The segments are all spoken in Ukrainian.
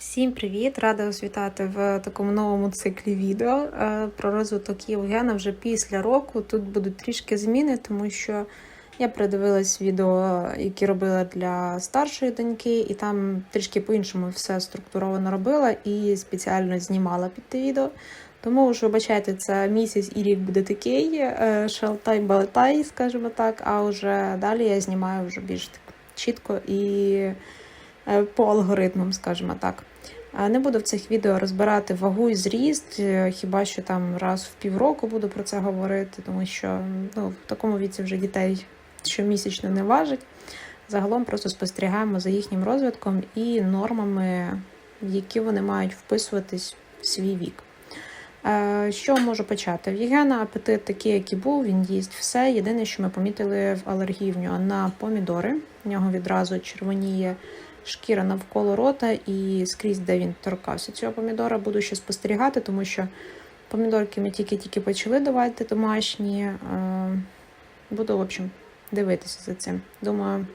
Всім привіт! Рада вас вітати в такому новому циклі відео е, про розвиток Євгена вже після року. Тут будуть трішки зміни, тому що я передивилась відео, які робила для старшої доньки, і там трішки по-іншому все структуровано робила і спеціально знімала під те відео. Тому ж, вибачайте, це місяць і рік буде такий, е, шалтай-балтай, скажімо так, а вже далі я знімаю вже більш чітко і по алгоритмам, скажімо так. Не буду в цих відео розбирати вагу і зріст, е, хіба що там раз в півроку буду про це говорити, тому що ну, в такому віці вже дітей щомісячно не важить. Загалом просто спостерігаємо за їхнім розвитком і нормами, які вони мають вписуватись в свій вік. Е, Що можу почати? В Євгена апетит такий, який був, він їсть все. Єдине, що ми помітили в алергії в нього на помідори. В нього відразу червоніє шкіра навколо рота і скрізь, де він торкався цього помідора, буду ще спостерігати, тому що помідорки ми тільки-тільки почали давати домашні. Е, Буду, в общем, дивитися за цим. Думаю,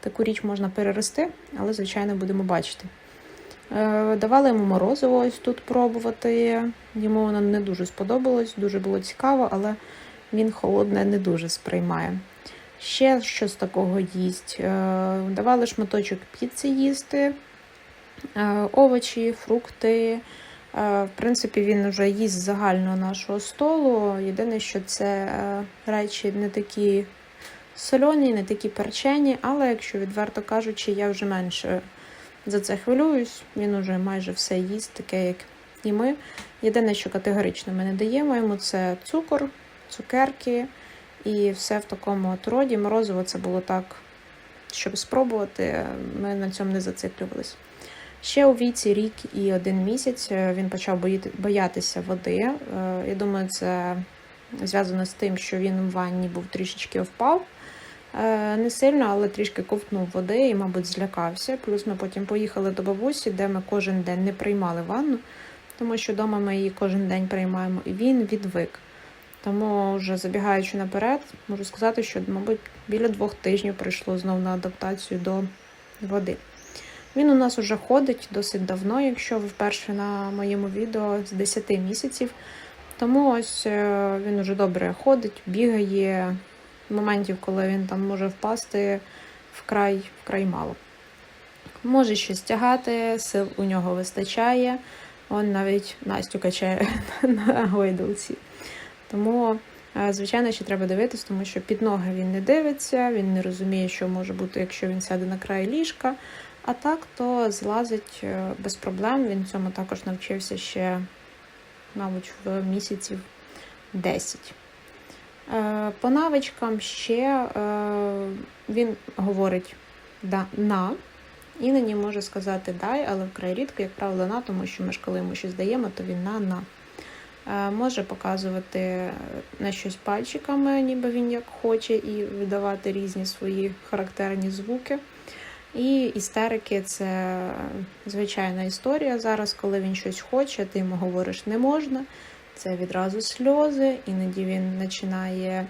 таку річ можна перерости, але, звичайно, будемо бачити. Е, Давали йому морозиво ось тут пробувати. Йому воно не дуже сподобалось, дуже було цікаво, але він холодне не дуже сприймає. Ще щось такого їсть. Е, Давали шматочок піци їсти, е, овочі, фрукти. В принципі, він вже їсть з загального нашого столу. Єдине, що це речі не такі сольоні, не такі перчені, але якщо відверто кажучи, я вже менше за це хвилююсь. Він уже майже все їсть, таке, як і ми. Єдине, що категорично ми не даємо йому, це цукор, цукерки і все в такому от роді. Морозиво це було так, щоб спробувати. Ми на цьому не зациклювались. Ще у віці рік і один місяць е, він почав боятися води. Е, Я думаю, це зв'язано з тим, що він в ванні був трішечки впав. Е, Не сильно, але трішки ковтнув води і, мабуть, злякався. Плюс ми потім поїхали до бабусі, де ми кожен день не приймали ванну, тому що вдома ми її кожен день приймаємо, і він відвик. Тому, вже забігаючи наперед, можу сказати, що, мабуть, біля двох тижнів прийшло знову на адаптацію до води. Він у нас уже ходить досить давно, якщо ви вперше на моєму відео з 10 місяців. Тому ось е, він уже добре ходить, бігає. Моментів, коли він там може впасти, вкрай, вкрай мало. Може щось тягати, сил у нього вистачає. Он навіть Настю качає на гойдалці. Тому, е, звичайно, ще треба дивитись, тому що під ноги він не дивиться, він не розуміє, що може бути, якщо він сяде на край ліжка. А так, то злазить е, без проблем. Він цьому також навчився ще, мабуть, в місяців 10. Е, По навичкам ще е, він говорить на, іноді може сказати дай, але вкрай рідко, як правило, на, тому що ми ж коли йому щось даємо, то він на на. Е, Може показувати на щось пальчиками, ніби він як хоче, і видавати різні свої характерні звуки. І істерики це звичайна історія зараз, коли він щось хоче, ти йому говориш не можна. Це відразу сльози, іноді він починає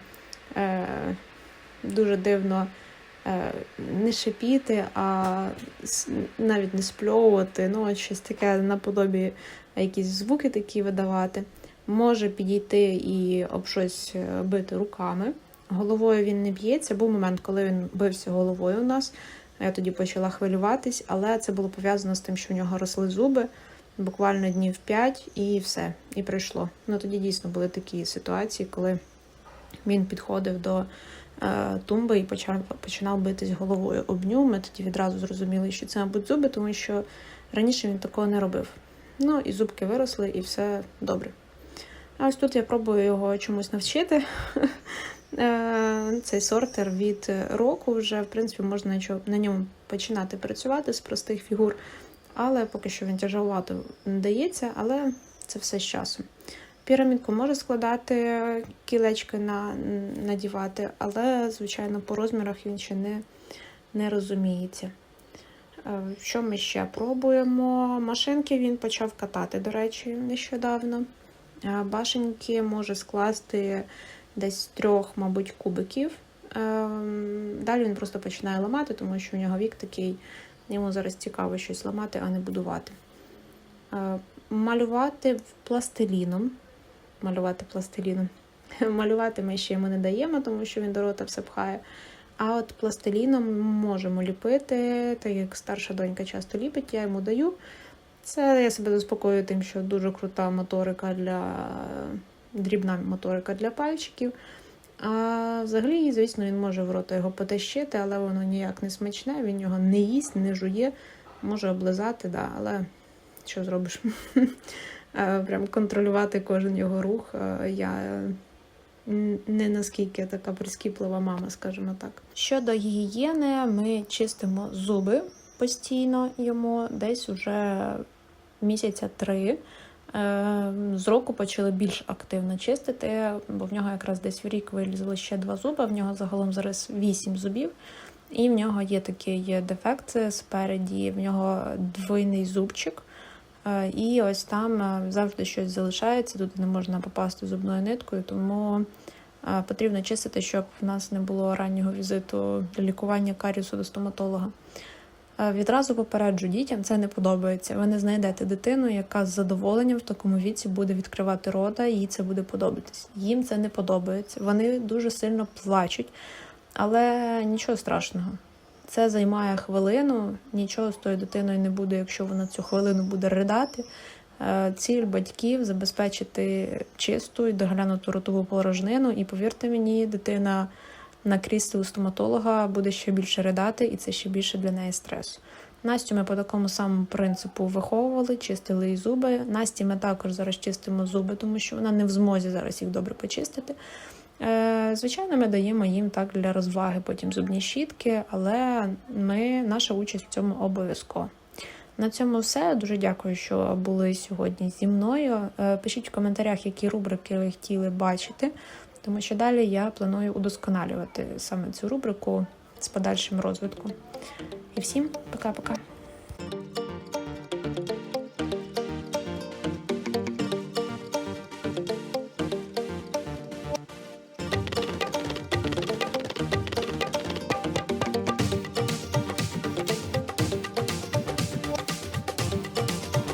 е, дуже дивно е, не шипіти, а навіть не спльовувати, ну, щось таке наподобі якісь звуки такі видавати. Може підійти і об щось е, бити руками. Головою він не б'ється. Був момент, коли він бився головою у нас. Я тоді почала хвилюватись, але це було пов'язано з тим, що в нього росли зуби буквально днів 5 і все, і прийшло. Ну тоді дійсно були такі ситуації, коли він підходив до е, тумби і почав, починав битись головою об ню. Ми тоді відразу зрозуміли, що це, мабуть, зуби, тому що раніше він такого не робив. Ну і зубки виросли, і все добре. А ось тут я пробую його чомусь навчити. Е, Цей сортер від року вже, в принципі, можна на ньому починати працювати з простих фігур, але поки що він тяжеловато дається, але це все з часом. Пірамідку може складати, кілечки на, надівати, але, звичайно, по розмірах він ще не, не розуміється. Е, Що ми ще пробуємо? Машинки він почав катати, до речі, нещодавно. Е, Башеньки може скласти десь трьох, мабуть, кубиків. Ем, Далі він просто починає ламати, тому що у нього вік такий, йому зараз цікаво щось ламати, а не будувати. Е, Малювати пластиліном. Малювати пластиліном. Малювати ми ще йому не даємо, тому що він до рота все пхає. А от пластиліном можемо ліпити, так як старша донька часто ліпить, я йому даю. Це я себе заспокоюю тим, що дуже крута моторика для дрібна моторика для пальчиків. А взагалі, звісно, він може в рота його потащити, але воно ніяк не смачне, він його не їсть, не жує, може облизати, да, але що зробиш? Прям контролювати кожен його рух. Я не наскільки така прискіплива мама, скажімо так. Щодо гігієни, ми чистимо зуби постійно йому десь уже місяця три. Е, З року почали більш активно чистити, бо в нього якраз десь в рік вилізли ще два зуби. В нього загалом зараз вісім зубів. І в нього є такий дефект спереді, в нього двойний зубчик. Е, І ось там е, завжди щось залишається, тут не можна попасти зубною ниткою, тому е, потрібно чистити, щоб в нас не було раннього візиту лікування каріусу до стоматолога. Відразу попереджу дітям, це не подобається. Ви не знайдете дитину, яка з задоволенням в такому віці буде відкривати рота, їй це буде подобатись. Їм це не подобається. Вони дуже сильно плачуть, але нічого страшного. Це займає хвилину, нічого з тою дитиною не буде, якщо вона цю хвилину буде ридати. Е, Ціль батьків забезпечити чисту і доглянуту ротову порожнину. І повірте мені, дитина на кріслі у стоматолога буде ще більше ридати, і це ще більше для неї стресу. Настю ми по такому самому принципу виховували, чистили її зуби. Насті ми також зараз чистимо зуби, тому що вона не в змозі зараз їх добре почистити. Е, Звичайно, ми даємо їм так для розваги потім зубні щітки, але ми, наша участь в цьому обов'язково. На цьому все. Дуже дякую, що були сьогодні зі мною. Е, Пишіть в коментарях, які рубрики ви хотіли бачити, тому що далі я планую удосконалювати саме цю рубрику з подальшим розвитком. І всім пока-пока.